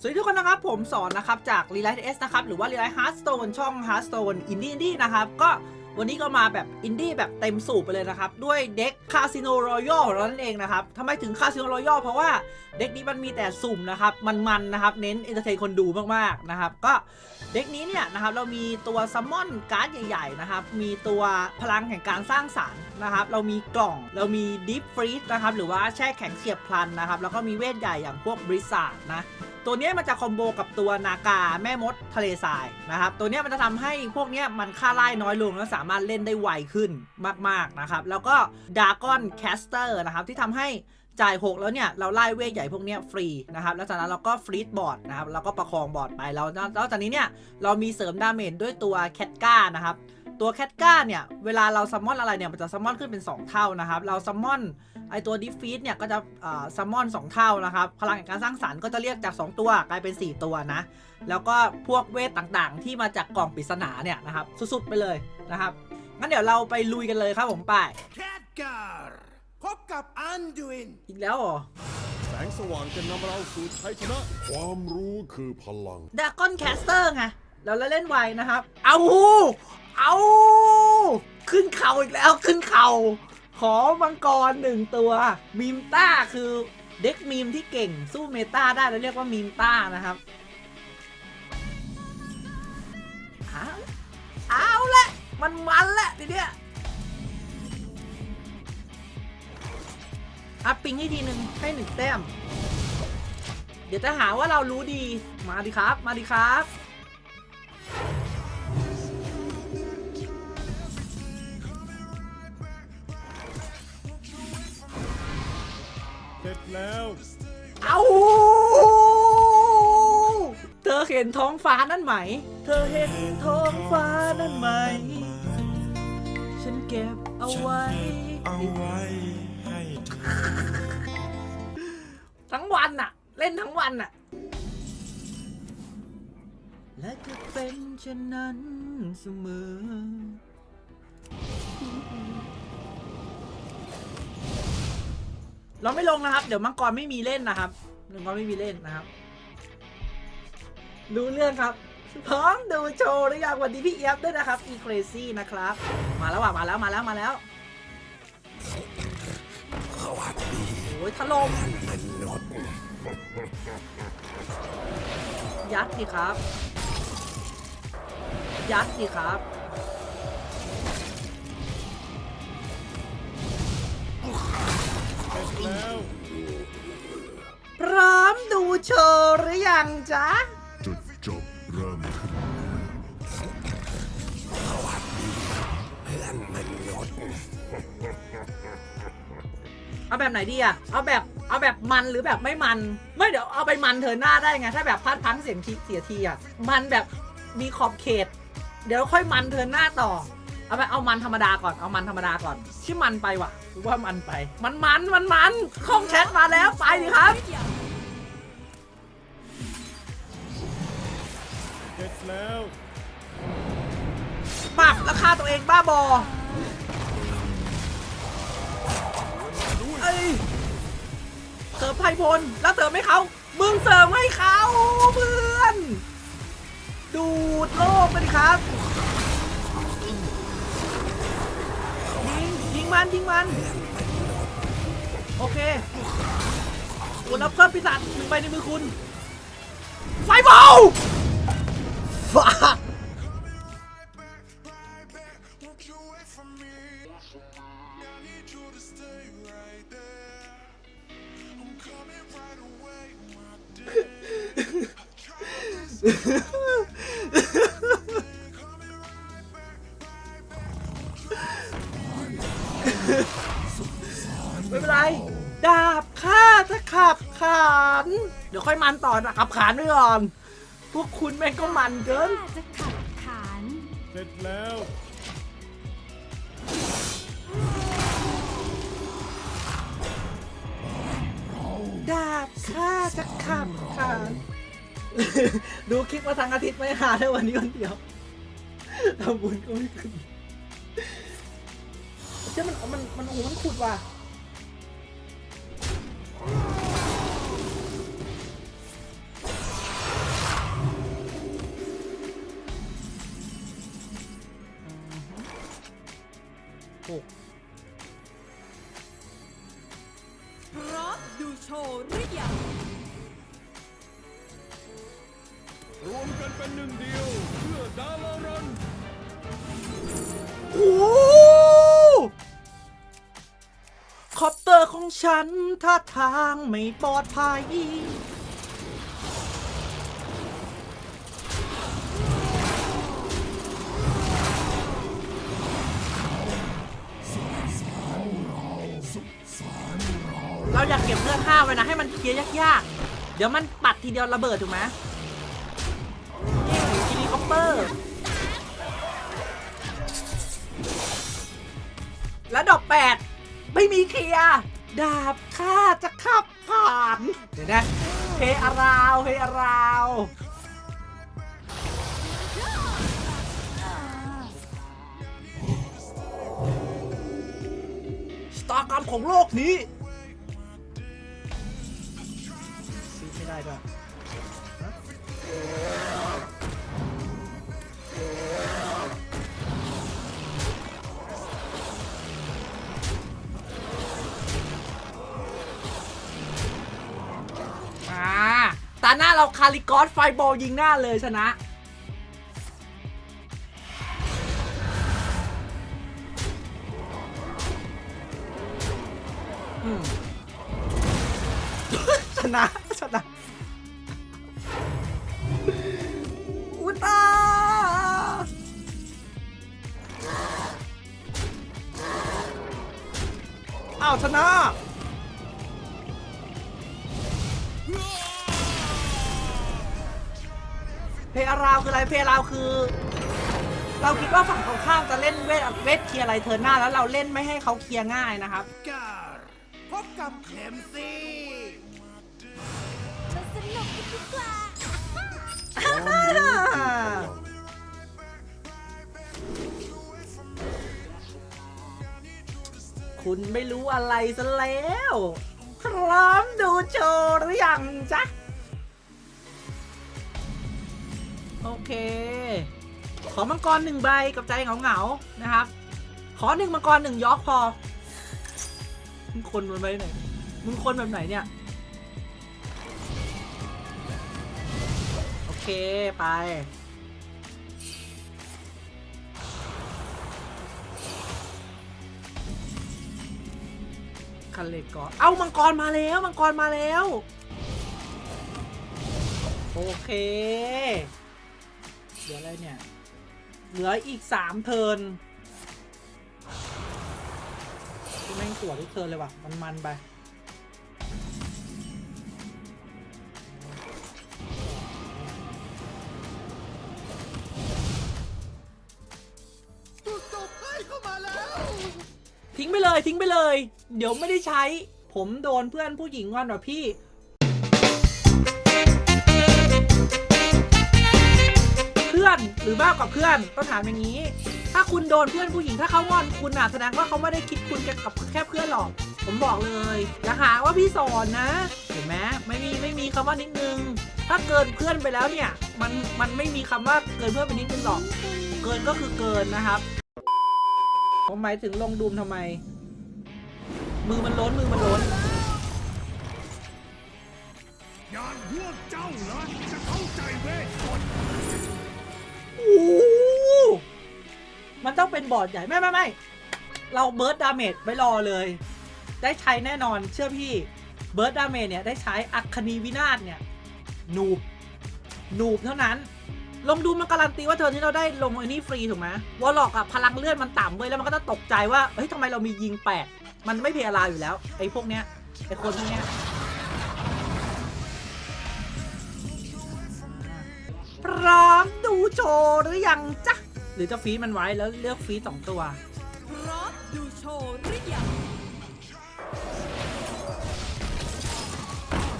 สวัสดีทุกคนนะครับ ผมสอนนะครับ จาก r e l i g h t S นะครับ หรือว่า r e l i g h t Hearthstone ช่อง Hearthstone Indie Indie นะครับ ก็วันนี้ก็มาแบบอินดี้แบบเต็มสูบไปเลยนะครับ ด้วยเด็ก Casino Royale ของเรานั่นเองนะครับทำไมถึง Casino Royal เพราะว่าเด็กนี้มันมีแต่สุ่มนะครับ มันๆนะครับ เน้นเอนเตอร์เทนคนดูมากๆนะครับ ก็เด็กนี้เนี่ยนะครับ เรามีตัวซัมมอนการ์ดใหญ่ ๆ นะครับ มีตัวพลังแห่งการสร้างสารรค์นะครับ เรามีกล่อง เรามี Deep Freeze นะครับ หรือว่าแช่แข็งเฉียบพลันนะครับ แล้วก็มีเวทใหญ่อย่างพวกบริษัทนะ ตัวนี้มันจะคอมโบกับตัวนากาแม่มดทะเลทรายนะครับ ตัวนี้มันจะทำให้พวกนี้มันค่าไล่น้อยลงแล้วสามารถเล่นได้ไวขึ้นมากๆนะครับ แล้วก็ดากอนแคสเตอร์นะครับที่ทำให้จ่าย 6 แล้วเนี่ยเราไล่เวทใหญ่พวกนี้ฟรีนะครับ แล้วจากนั้นเราก็ฟรีดบอร์ดนะครับแล้วก็ประคองบอร์ดไปแล้วแล้วจากนี้เนี่ยเรามีเสริมดาเมจด้วยตัวแคทก้านะครับ ตัวแคทก้าเนี่ย เวลาเราซัมมอนอะไรเนี่ย มันจะซัมมอนขึ้นเป็น 2 เท่านะครับ เราซัมมอนไอตัวดิฟีดเนี่ย ก็จะซัมมอนสองเท่านะครับ พลังแห่งการสร้างสรรค์ก็จะเรียกจาก 2 ตัวกลายเป็น 4 ตัวนะ แล้วก็พวกเวทต่างๆ ที่มาจากกล่องปริศนาเนี่ยนะครับ สุดๆไปเลยนะครับ งั้นเดี๋ยวเราไปลุยกันเลยครับผมไปแคดการ์พบกับอันดูอินอีกแล้วเหรอแสงสว่างจะนำเราสู่ชัยชนะ ความรู้คือพลังดากอนแคสเตอร์ไงเราเล่นไวนะครับ เอา เอาขึ้นเข่าอีกแล้วขึ้นเข่า ขอมังกรหนึ่งตัว มีมต้าคือเด็กมีมที่เก่งสู้เมตาได้แล้วเรียกว่ามีมต้านะครับเอาเอาละมันมันละทีเนี้ยอัพปิงให้ทีหนึ่งให้หนึ่งแต้ม เดี๋ยวจะหาว่าเรารู้ดีมาดิครับ มาดิครับ แล้วเอาเธอเห็นท้องฟ้านั่นไหม เธอเห็นท้องฟ้านั่นไหม ฉันเก็บเอาไว้ เอาไว้ให้เธอทั้งวันน่ะ เล่นทั้งวันน่ะ และจะเป็นเช่นนั้นเสมอ เราไม่ลงนะครับ เดี๋ยวมังกรไม่มีเล่นนะครับมังกรไม่มีเล่นนะครับ รู้เรื่องครับ พร้อมดูโชว์หรือยังวันนี้พี่เอียบด้วยนะครับ e crazy นะครับ มาแล้วว่ะมาแล้วมาแล้วมาแล้วสวัสดีโอ้ยถล่มมนุษย์ยัดสิครับ ยัดสิครับ แล้วพร้อมดูโชว์หรือยังจ๊ะ จุดจบเริ่มขึ้นเพื่อนมนุษย์เอาแบบไหนดีอะเอาแบบ เอาแบบมันหรือแบบไม่มัน ไม่เดี๋ยวเอาไปมันเธอหน้าได้ไง ถ้าแบบพลาดพลั้งเสียงทีเสียทีอะมันแบบมีขอบเขต เดี๋ยวค่อยมันเธอหน้าต่อ เอาไปเอามันธรรมดาก่อนเอามันธรรมดาก่อนชื่อมันไปว่ะหรือว่ามันไป มันมันมันมันข้องแชทมาแล้วไปดิครับเสร็จแล้วปรับราคาตัวเองบ้าบอเอ้ยเสิร์ฟไพพลแล้วเสิร์ฟให้เขามึงเสิร์ฟให้เขาเพื่อน ดูดโลกไปดิครับ มันยิงมัน โอเคคุณรับเพิ่มปีศาจหนึ่งใบในมือคุณ ไฟบอลฟาด อยมันต่อนะขับขานไปก่อน พวกคุณแม่งก็มันเกินจะขับขานเสร็จแล้ว ดาบข้าจะขับขาน ดูคลิปมาทั้งอาทิตย์ไม่หาได้วันนี้วันเดียวทำบุญก็ไม่ขึ้นเจ้ามันมันมันโอ้โหมันขุดว่ะ คอปเตอร์ของฉันท่าทางไม่ปลอดภัย เราอยากเก็บเลือดห้าไว้นะ ให้มันเคลียร์ยากๆ เดี๋ยวมันปัดทีเดียวระเบิดถูกไหมนี่เฮลิคอปเตอร์ แล้วดอกแปด ไม่มีเคลียร์ดาบข้าจะขับผ่านเดี๋ยวนะเฮอาราวเฮอาราวสตากรรมของโลกนี้ซื้อไม่ได้ด้วย หน้าเราคาริกอสไฟบอลยิงหน้าเลยชนะอืมชนะ ชนะอุตาอ้าว ชนะ ราวคืออะไรเพลาราวคือ เราคิดว่าฝั่งตรงข้ามจะเล่นเวทเวทเคลียร์อะไรเทิร์นหน้าแล้วเราเล่นไม่ให้เขาเคลียร์ง่ายนะครับการพบกับเอ็มซีมาสนุกกันดีกว่าคุณไม่รู้อะไรซะแล้ว พร้อมดูโชว์หรือยังจ๊ะ โอเค ขอมังกรหนึ่งใบกับใจเหงาๆนะครับ ขอหนึ่งมังกรหนึ่งยอกพอ มึงคนมันไปไหน มึงคนแบบไหนเนี่ย โอเคไป คันเล็กก่อนเอามังกรมาแล้ว มังกรมาแล้ว โอเค เหลืออะไรเนี่ย เหลืออีกสามเทิร์นที่แม่งตรวจทุกเทิร์นเลยว่ะ มันมันไปจบใกล้เข้ามาแล้วทิ้งไปเลยทิ้งไปเลย เดี๋ยวไม่ได้ใช้ ผมโดนเพื่อนผู้หญิงงอนว่ะพี่ อนหรือมากกว่าเพื่อนต้องถามอย่างนี้ ถ้าคุณโดนเพื่อนผู้หญิงถ้าเขางอนคุณอะแสดงว่าเขาไม่ได้คิดคุณแค่กับแค่เพื่อนหรอก ผมบอกเลยอย่าหาว่าพี่สอนนะ เห็นไหมไม่มีไม่มีคำว่านิดนึง ถ้าเกินเพื่อนไปแล้วเนี่ยมันมันไม่มีคำว่าเกินเพื่อนไปนิดนึงหรอก เกินก็คือเกินนะครับผมหมายถึงลงดูมทำไม มือมันล้นมือมันล้นยานพวกเจ้าเหรอจะเข้า ต้องเป็นบอร์ดใหญ่ไม่ไม่ไม่เราเบิร์ดดาเมจไว้รอเลย ได้ใช้แน่นอนเชื่อพี่เบิร์ดดาเมจเนี่ยได้ใช้อัคคณีวินาศเนี่ยนูบนูบเท่านั้น ลงดูมันการันตีว่าเทอร์นนี้เราได้ลงไอ้นี่ฟรีถูกไหมวอลล็อกอะพลังเลือดมันต่ำเว้ยแล้วมันก็จะตกใจว่าเฮ้ยทำไมเรามียิงแปดมันไม่เพลาลาอยู่แล้วไอ้พวกเนี้ยไอ้คนพวกเนี้ยพร้อมดูโชว์หรือยังจ๊ะ หรือจะฟีดมันไว้แล้วเลือกฟีดสองตัวพร้อมดูโชว์หรือยัง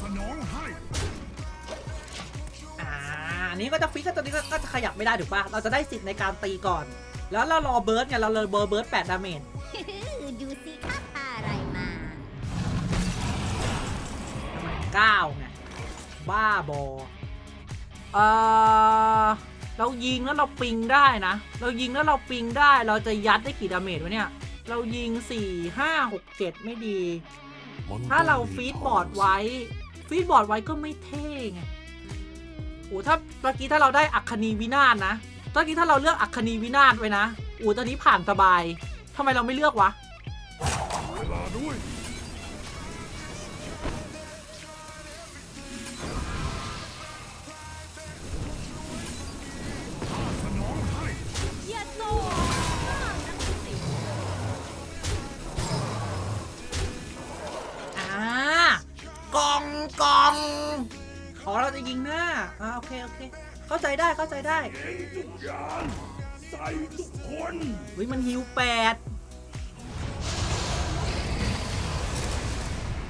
สนองให้อ่าอันนี้ก็จะฟีดก็ตัวนี้ก็ก็จะขยับไม่ได้ถูกปะเราจะได้สิทธิ์ในการตีก่อน แล้วเรารอเบิร์ดไงเราเลยเบอร์เบิร์ดแปดดาเมจดูสิข้าพาอะไรมาทำไมเก้าไงบ้าบอเออ เรายิงแล้วเราปิงได้นะ เรายิงแล้วเราปิงได้ เราจะยัดได้กี่ดาเมจวะเนี่ย เรายิงสี่ห้าหกเจ็ดไม่ดี ถ้าเราฟีดบอร์ดไว้ ฟีดบอร์ดไว้ก็ไม่เท่ไงโอ้ถ้าเมื่อกี้ถ้าเราได้อัคคณีวินาศนะเมื่อกี้ถ้าเราเลือกอัคคณีวินาศไว้นะโอ้ตอนนี้ผ่านสบาย ทำไมเราไม่เลือกวะเวลาด้วย กองกล่อเราจะยิงหน้าอ่าโอเคโอเค เข้าใจได้เข้าใจได้ทุกอย่างใส่ทุกคนวิมันฮิวแปด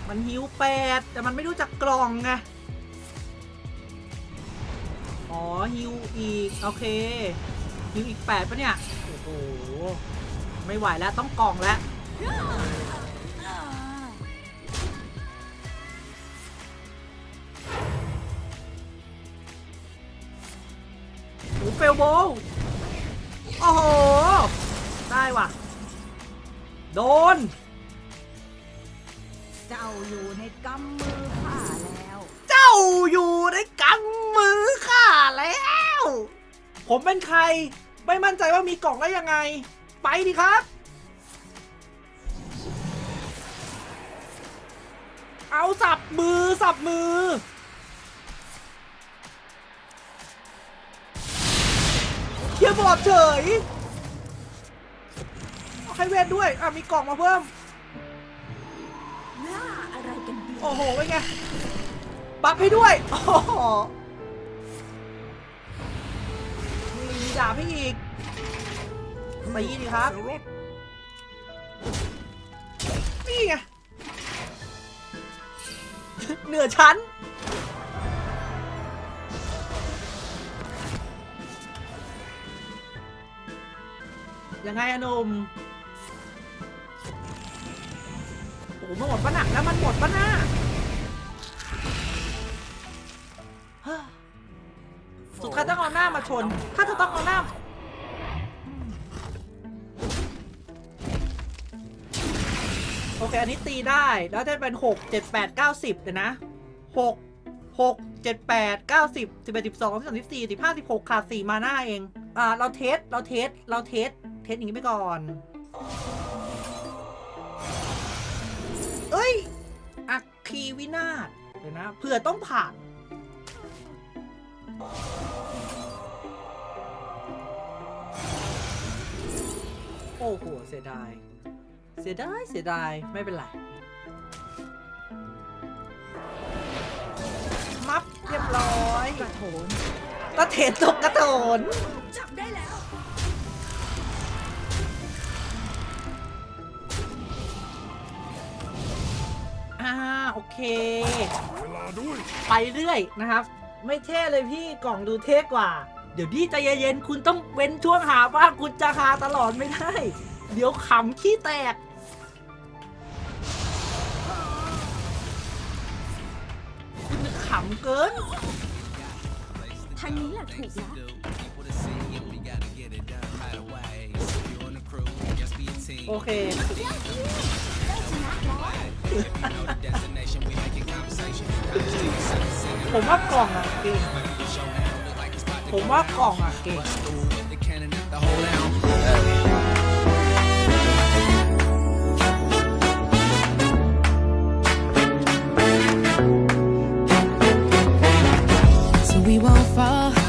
มันฮิวแปดแต่มันไม่รู้จักกล่องไง อ๋อฮิวอีก โอเคฮิวอีกแปดปะเนี่ย โอ้โห ไม่ไหวแล้วต้องกล่องแล้ว โอ้เฟลโบว์โอ้โห ได้ว่ะ โดน เจ้าอยู่ในกำมือข้าแล้ว เจ้าอยู่ในกำมือข้าแล้ว ผมเป็นใคร ไม่มั่นใจว่ามีกล่องได้ยังไง ไปดิครับ เอาสับมือสับมือ เคลียร์บอร์ดเฉยเอาให้เวทด้วย อะ มีกล่องมาเพิ่ม หน้าอะไรกันดีโอ้โหเป็นไง บัฟให้ด้วยโอ้โหนี่มีดาบให้อีกไปยี่ดีครับเซรถนี่ไง เหนือชั้น ยังไงอะหนุ่มโอ้โหมันหมดปะหนักแล้วมันหมดปะหน้าเฮ้อสุดท้ายต้องเอาหน้ามาชน ถ้าจะต้องเอาหน้า โอเค อันนี้ตีได้ แล้วจะเป็นหกเจ็ดแปดเก้าสิบเดี๋ยวนะหกหกเจ็ดแปดเก้าสิบสิบเอ็ดสิบสองสิบสามสิบสี่สิบห้าสิบหกขาดสี่มาหน้าเอง อ่า เราเทส เราเทส เราเทส เทสอย่างนี้ไปก่อน เอ้ย อัคคีวินาศเดี๋ยวนะเผื่อต้องผ่าน โอ้โห เสียดาย เสียดาย เสียดาย ไม่เป็นไร มับเรียบร้อย กระโถนกระเถนตกกระโถน เค เวลาด้วย ไปเรื่อยนะครับ ไม่เท่เลยพี่กล่องดูเท่กว่า เดี๋ยวนี้ใจเย็นๆคุณต้องเว้นช่วงหาบ้างคุณจะหาตลอดไม่ได้ เดี๋ยวขำขี้แตก คุณขำเกิน ทางนี้แหละถูกแล้ว โอเค We like a conversation. Pull my phone out, So we won't fall.